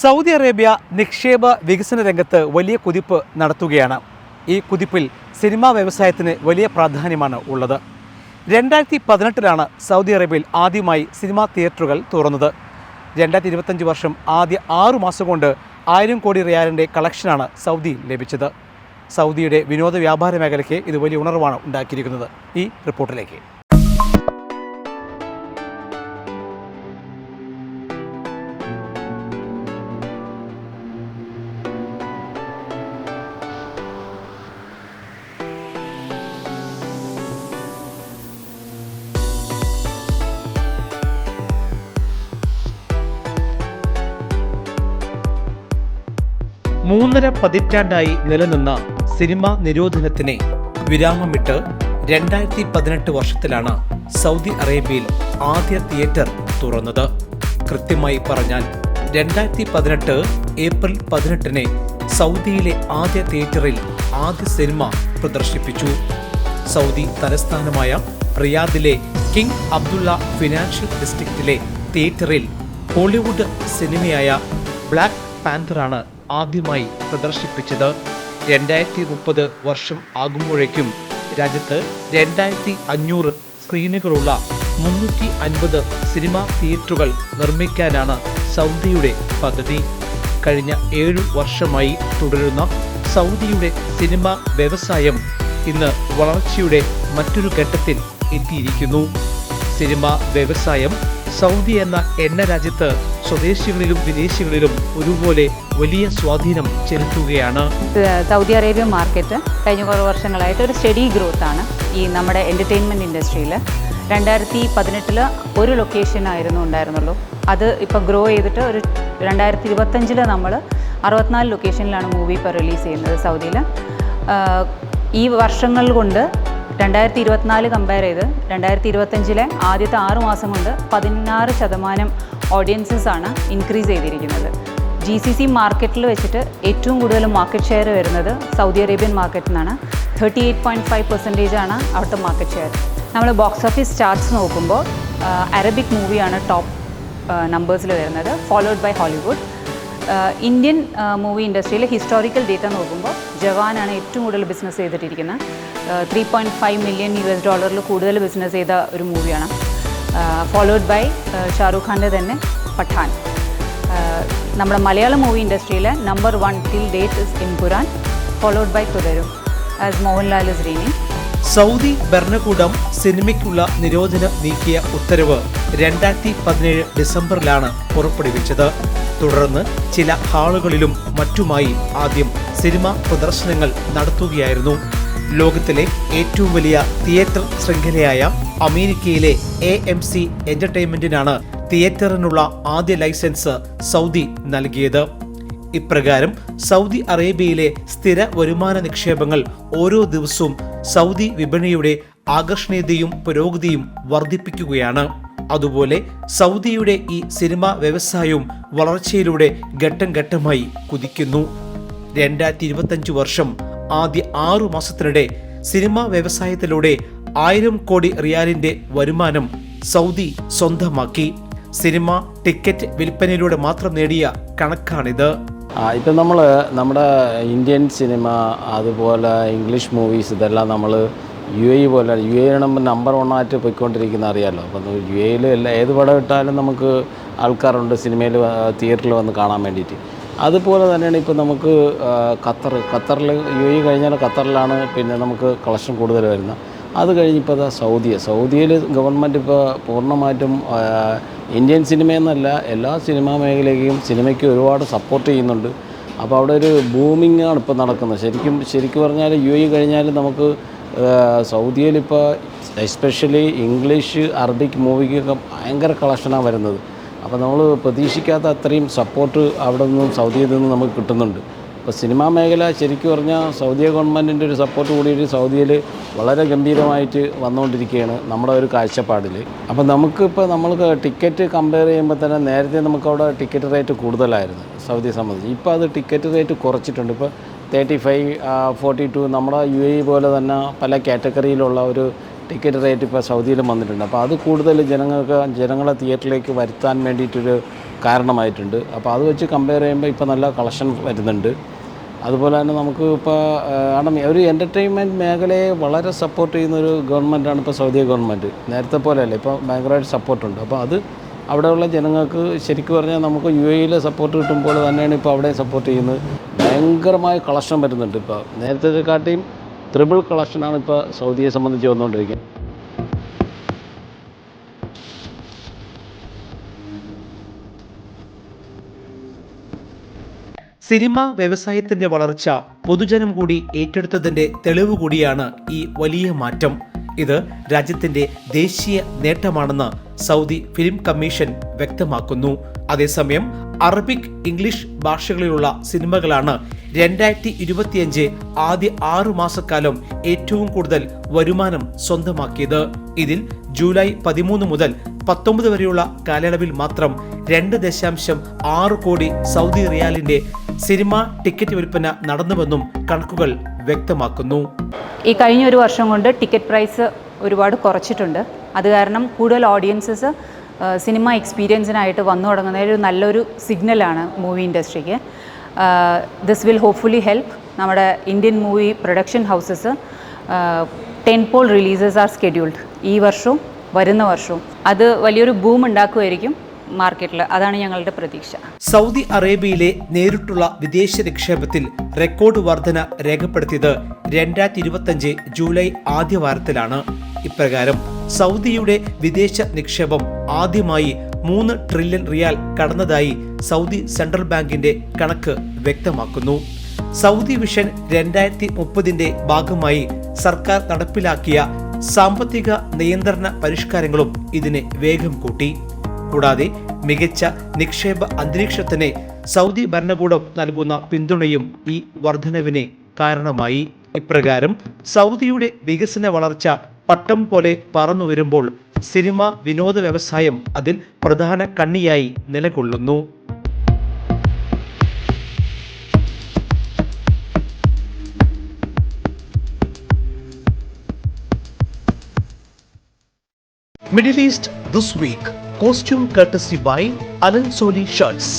Saudi Arabia നിക്ഷേപ വികസന രംഗത്ത് വലിയ കുതിപ്പ് നടത്തുകയാണ്. ഈ കുതിപ്പിൽ സിനിമാ വ്യവസായത്തിന് വലിയ പ്രാധാന്യമാണ് ഉള്ളത്. രണ്ടായിരത്തി പതിനെട്ടിലാണ് സൗദി അറേബ്യയിൽ ആദ്യമായി സിനിമാ തിയേറ്ററുകൾ തുറന്നത്. രണ്ടായിരത്തി ഇരുപത്തഞ്ച് വർഷം ആദ്യ ആറു മാസം കൊണ്ട് ആയിരം കോടി റിയാലിന്റെ കളക്ഷനാണ് സൗദിയിൽ ലഭിച്ചത്. സൗദിയുടെ വിനോദ വ്യാപാര മേഖലയ്ക്ക് ഇത് വലിയ ഉണർവാണ് ഉണ്ടാക്കിയിരിക്കുന്നത്. ഈ റിപ്പോർട്ടിലേക്ക്. മൂന്നര പതിറ്റാണ്ടായി നിലനിന്ന സിനിമാ നിരോധനത്തിന് വിരാമമിട്ട് രണ്ടായിരത്തി പതിനെട്ട് വർഷത്തിലാണ് സൗദി അറേബ്യയിൽ ആദ്യ തിയേറ്റർ തുറന്നത്. കൃത്യമായി പറഞ്ഞാൽ രണ്ടായിരത്തി പതിനെട്ട് ഏപ്രിൽ പതിനെട്ടിന് സൗദിയിലെ ആദ്യ തിയേറ്ററിൽ ആദ്യ സിനിമ പ്രദർശിപ്പിച്ചു. സൗദി തലസ്ഥാനമായ റിയാദിലെ കിങ് അബ്ദുള്ള ഫിനാൻഷ്യൽ ഡിസ്ട്രിക്റ്റിലെ തിയേറ്ററിൽ ഹോളിവുഡ് സിനിമയായ ബ്ലാക്ക് പാന്തറാണ് ആദ്യമായി പ്രദർശിപ്പിച്ചത് രണ്ടായിരത്തി മുപ്പത് വർഷം ആകുമ്പോഴേക്കും രാജ്യത്ത് രണ്ടായിരത്തി അഞ്ഞൂറ് സ്ക്രീനുകളുള്ള മുന്നൂറ്റി അൻപത് സിനിമാ തിയേറ്ററുകൾ നിർമ്മിക്കാനാണ് സൗദിയുടെ പദ്ധതി. കഴിഞ്ഞ ഏഴു വർഷമായി തുടരുന്ന സൗദിയുടെ സിനിമ വ്യവസായം ഇന്ന് വളർച്ചയുടെ മറ്റൊരു ഘട്ടത്തിൽ എത്തിയിരിക്കുന്നു. സിനിമ വ്യവസായം സൗദി എന്ന എണ്ണ രാജ്യത്ത് സ്വദേശികളിലും വിദേശികളിലും ഒരുപോലെ വലിയ സ്വാധീനം ചെലുത്തുകയാണ്. സൗദി അറേബ്യൻ മാർക്കറ്റ് കഴിഞ്ഞ കുറേ വർഷങ്ങളായിട്ട് ഒരു സ്റ്റഡി ഗ്രോത്ത് ആണ് ഈ നമ്മുടെ എന്റർടൈൻമെന്റ് ഇൻഡസ്ട്രിയിൽ രണ്ടായിരത്തി പതിനെട്ടിൽ ഒരു ലൊക്കേഷൻ ആയിരുന്നു ഉണ്ടായിരുന്നുള്ളൂ. അത് ഇപ്പോൾ ഗ്രോ ചെയ്തിട്ട് ഒരു രണ്ടായിരത്തി ഇരുപത്തഞ്ചിൽ നമ്മൾ അറുപത്തിനാല് ലൊക്കേഷനിലാണ് മൂവി ഇപ്പോൾ റിലീസ് ചെയ്യുന്നത് സൗദിയിൽ ഈ വർഷങ്ങൾ കൊണ്ട് രണ്ടായിരത്തി ഇരുപത്തിനാല് കമ്പയർ ചെയ്ത് രണ്ടായിരത്തി ഇരുപത്തഞ്ചിലെ ആദ്യത്തെ ആറ് മാസം കൊണ്ട് പതിനാറ് ശതമാനം ഓഡിയൻസസ് ആണ് ഇൻക്രീസ് ചെയ്തിരിക്കുന്നത്. ജി സി സി മാർക്കറ്റിൽ വെച്ചിട്ട് ഏറ്റവും കൂടുതൽ മാർക്കറ്റ് ഷെയർ വരുന്നത് സൗദി അറേബ്യൻ മാർക്കറ്റിൽ നിന്നാണ്. Thirty eight point five percentage ആണ് അവിടുത്തെ മാർക്കറ്റ് ഷെയർ നമ്മൾ ബോക്സ് ഓഫീസ് ചാർട്ട്സ് നോക്കുമ്പോൾ അറബിക് മൂവിയാണ് ടോപ്പ് നമ്പേഴ്സിൽ വരുന്നത് followed by Hollywood Indian movie ഇൻഡസ്ട്രിയിൽ ഹിസ്റ്റോറിക്കൽ ഡേറ്റ നോക്കുമ്പോൾ ജവാനാണ് ഏറ്റവും കൂടുതൽ business ചെയ്തിട്ടിരിക്കുന്നത്. Three point five million U S ഡോളറിൽ കൂടുതൽ ബിസിനസ് ചെയ്ത ഒരു മൂവിയാണ് ഫോളോഡ് ബൈ ഷാറുഖ് ഖാന്റെ തന്നെ പഠാൻ. നമ്മുടെ Malayalam movie ഇൻഡസ്ട്രിയിലെ number one till date is Empuraan followed by Thudarum as Mohanlal is reigning Saudi ഭരണകൂടം സിനിമയ്ക്കുള്ള നിരോധനം നീക്കിയ ഉത്തരവ് രണ്ടായിരത്തി പതിനേഴ് ഡിസംബറിലാണ് പുറപ്പെടുവിച്ചത്. തുടർന്ന് ചില ഹാളുകളിലും മറ്റുമായി ആദ്യം സിനിമ പ്രദർശനങ്ങൾ നടത്തുകയായിരുന്നു. ലോകത്തിലെ ഏറ്റവും വലിയ തിയേറ്റർ ശൃംഖലയായ അമേരിക്കയിലെ എ എം സി എന്റർടൈൻമെന്റിനാണ് തിയേറ്ററിനുള്ള ആദ്യ ലൈസൻസ് സൗദി നൽകിയത്. ഇപ്രകാരം സൗദി അറേബ്യയിലെ സ്ഥിര വരുമാന നിക്ഷേപങ്ങൾ ഓരോ ദിവസവും സൗദി വിപണിയുടെ ആകർഷണീയതയും പുരോഗതിയും വർദ്ധിപ്പിക്കുകയാണ്. അതുപോലെ സൗദിയുടെ ഈ സിനിമാ വ്യവസായവും വളർച്ചയിലൂടെ ഘട്ടം ഘട്ടമായി കുതിക്കുന്നു. രണ്ടായിരത്തി ഇരുപത്തഞ്ച് വർഷം ആദ്യ ആറു മാസത്തിനിടെ സിനിമാ വ്യവസായത്തിലൂടെ ആയിരം കോടി റിയാലിന്റെ വരുമാനം സൗദി സ്വന്തമാക്കി. സിനിമ ടിക്കറ്റ് വിൽപ്പനയിലൂടെ മാത്രം നേടിയ കണക്കാണിത്. ഇപ്പം നമ്മൾ നമ്മുടെ ഇന്ത്യൻ സിനിമ അതുപോലെ ഇംഗ്ലീഷ് മൂവീസ് ഇതെല്ലാം നമ്മൾ യു എ പോലെ യു എ നമ്മൾ നമ്പർ വണ്ണായിട്ട് പോയിക്കൊണ്ടിരിക്കുന്ന അറിയാമല്ലോ അപ്പം യു എയിൽ എല്ലാ ഏത് പടം ഇട്ടാലും നമുക്ക് ആൾക്കാരുണ്ട് സിനിമയിൽ തിയേറ്ററിൽ വന്ന് കാണാൻ വേണ്ടിയിട്ട്. അതുപോലെ തന്നെയാണ് ഇപ്പോൾ നമുക്ക് ഖത്തർ. ഖത്തറിൽ യു എ കഴിഞ്ഞാൽ ഖത്തറിലാണ് പിന്നെ നമുക്ക് കളക്ഷൻ കൂടുതൽ വരുന്നത്. അത് കഴിഞ്ഞിപ്പോൾ അതാ സൗദിയ സൗദിയിൽ ഗവൺമെന്റ് ഇപ്പോൾ പൂർണമായിട്ടും ഇന്ത്യൻ സിനിമയെന്നല്ല എല്ലാ സിനിമാ മേഖലയ്ക്കും സിനിമയ്ക്ക് ഒരുപാട് സപ്പോർട്ട് ചെയ്യുന്നുണ്ട്. അപ്പോൾ അവിടെ ഒരു ബൂമിംഗ് ആണ് ഇപ്പോൾ നടക്കുന്നത്. ശരിക്കും ശരിക്കും പറഞ്ഞാൽ യു എ കഴിഞ്ഞാൽ നമുക്ക് സൗദിയിൽ ഇപ്പോൾ എസ്പെഷ്യലി ഇംഗ്ലീഷ് അറബിക് മൂവിക്കൊക്കെ ഭയങ്കര കളക്ഷനാണ് വരുന്നത്. അപ്പോൾ നമ്മൾ പ്രതീക്ഷിക്കാത്ത അത്രയും സപ്പോർട്ട് അവിടെ നിന്നും സൗദിയിൽ നിന്നും നമുക്ക് കിട്ടുന്നുണ്ട്. ഇപ്പോൾ സിനിമാ മേഖല ശരിക്കും പറഞ്ഞാൽ സൗദി ഗവൺമെന്റിന്റെ ഒരു സപ്പോർട്ട് കൂടിയിട്ട് സൗദിയിൽ വളരെ ഗംഭീരമായിട്ട് വന്നുകൊണ്ടിരിക്കുകയാണ് നമ്മുടെ ഒരു കാഴ്ചപ്പാടിൽ അപ്പോൾ നമുക്കിപ്പോൾ നമ്മൾക്ക് ടിക്കറ്റ് കമ്പയർ ചെയ്യുമ്പോൾ തന്നെ നേരത്തെ നമുക്കവിടെ ടിക്കറ്റ് റേറ്റ് കൂടുതലായിരുന്നു സൗദിയെ സംബന്ധിച്ച്. ഇപ്പോൾ അത് ടിക്കറ്റ് റേറ്റ് കുറച്ചിട്ടുണ്ട്. ഇപ്പോൾ തേർട്ടി ഫൈവ് ഫോർട്ടി ടു നമ്മുടെ യു എ പോലെ തന്നെ പല കാറ്റഗറിയിലുള്ള ഒരു ടിക്കറ്റ് റേറ്റ് ഇപ്പോൾ സൗദിയിലും വന്നിട്ടുണ്ട്. അപ്പോൾ അത് കൂടുതൽ ജനങ്ങൾക്ക് ജനങ്ങളെ തിയേറ്ററിലേക്ക് വരുത്താൻ വേണ്ടിയിട്ടൊരു കാരണമായിട്ടുണ്ട്. അപ്പോൾ അത് വെച്ച് കമ്പയർ ചെയ്യുമ്പോൾ ഇപ്പോൾ നല്ല കളക്ഷൻ വരുന്നുണ്ട്. അതുപോലെ തന്നെ നമുക്ക് ഇപ്പോൾ ആണ് ഒരു എന്റർടൈൻമെന്റ് മേഖലയെ വളരെ സപ്പോർട്ട് ചെയ്യുന്നൊരു ഗവൺമെന്റാണ് ഇപ്പോൾ സൗദി ഗവൺമെന്റ് നേരത്തെ പോലെയല്ല ഇപ്പോൾ ഭയങ്കരമായിട്ട് സപ്പോർട്ടുണ്ട് അപ്പോൾ അത് അവിടെയുള്ള ജനങ്ങൾക്ക് ശരിക്കും പറഞ്ഞാൽ നമുക്ക് യു എയിൽ സപ്പോർട്ട് കിട്ടുമ്പോൾ തന്നെയാണ് ഇപ്പോൾ അവിടെ സപ്പോർട്ട് ചെയ്യുന്നത്. ഭയങ്കരമായ കളക്ഷൻ വരുന്നുണ്ട് ഇപ്പോൾ നേരത്തെ ത്രിബിൾ കളക്ഷനാണ് ഇപ്പോൾ സൗദിയെ സംബന്ധിച്ച് വന്നുകൊണ്ടിരിക്കുന്നത്. സിനിമ വ്യവസായത്തിന്റെ വളർച്ച പൊതുജനം കൂടി ഏറ്റെടുത്തതിന്റെ തെളിവ് കൂടിയാണ് ഈ വലിയ മാറ്റം. ഇത് രാജ്യത്തിന്റെ ദേശീയ നേട്ടമാണെന്ന് സൗദി ഫിലിം കമ്മീഷൻ വ്യക്തമാക്കുന്നു. അതേസമയം അറബിക് ഇംഗ്ലീഷ് ഭാഷകളിലുള്ള സിനിമകളാണ് രണ്ടായിരത്തി ഇരുപത്തിയഞ്ച് ആദ്യ ആറു മാസക്കാലം ഏറ്റവും കൂടുതൽ വരുമാനം സ്വന്തമാക്കിയത്. ഇതിൽ ജൂലൈ പതിമൂന്ന് മുതൽ പത്തൊമ്പത് വരെയുള്ള കാലയളവിൽ മാത്രം രണ്ട് ദശാംശം ആറ് കോടി സൗദി റിയാലിന്റെ സിനിമ ടിക്കറ്റ് വിൽപ്പന നടന്നുവെന്നും കണക്കുകൾ വ്യക്തമാക്കുന്നു. ഈ കഴിഞ്ഞ ഒരു വർഷം കൊണ്ട് ടിക്കറ്റ് പ്രൈസ് ഒരുപാട് കുറച്ചിട്ടുണ്ട്. അത് കാരണം കൂടുതൽ ഓഡിയൻസസ് സിനിമ എക്സ്പീരിയൻസിനായിട്ട് വന്നു തുടങ്ങുന്ന ഒരു നല്ലൊരു സിഗ്നലാണ് മൂവി ഇൻഡസ്ട്രിക്ക്. ദിസ് വിൽ ഹോപ്പ്ഫുള്ളി ഹെൽപ്പ് നമ്മുടെ Indian movie production houses tentpole releases are scheduled. ഈ വർഷവും വരുന്ന വർഷവും. അത് വലിയൊരു ബൂം ഉണ്ടാക്കുമായിരിക്കും മാർക്കറ്റിൽ അതാണ് ഞങ്ങളുടെ പ്രതീക്ഷ. സൗദി അറേബ്യയിലെ നേരിട്ടുള്ള വിദേശ നിക്ഷേപത്തിൽ റെക്കോർഡ് വർധന രേഖപ്പെടുത്തിയത് രണ്ടായിരത്തി ഇരുപത്തഞ്ച് ജൂലൈ ആദ്യ വാരത്തിലാണ്. ഇപ്രകാരം സൗദിയുടെ വിദേശ നിക്ഷേപം ആദ്യമായി മൂന്ന് ട്രില്യൺ റിയാൽ കടന്നതായി സൗദി സെൻട്രൽ ബാങ്കിന്റെ കണക്ക് വ്യക്തമാക്കുന്നു. സൗദി വിഷൻ രണ്ടായിരത്തി മുപ്പതിന്റെ ഭാഗമായി സർക്കാർ നടപ്പിലാക്കിയ സാമ്പത്തിക നിയന്ത്രണ പരിഷ്കാരങ്ങളും ഇതിനെ വേഗം കൂട്ടി. കൂടാതെ മികച്ച നിക്ഷേപ അന്തരീക്ഷത്തിന് സൗദി ഭരണകൂടം നൽകുന്ന പിന്തുണയും ഈ വർധനവിന് കാരണമായി. ഇപ്രകാരം സൗദിയുടെ വികസന വളർച്ച പട്ടം പോലെ പറന്നു വരുമ്പോൾ സിനിമ വിനോദ വ്യവസായം അതിൽ പ്രധാന കണ്ണിയായി നിലകൊള്ളുന്നു. Middle east this week costume courtesy by അനൻസോലി shirts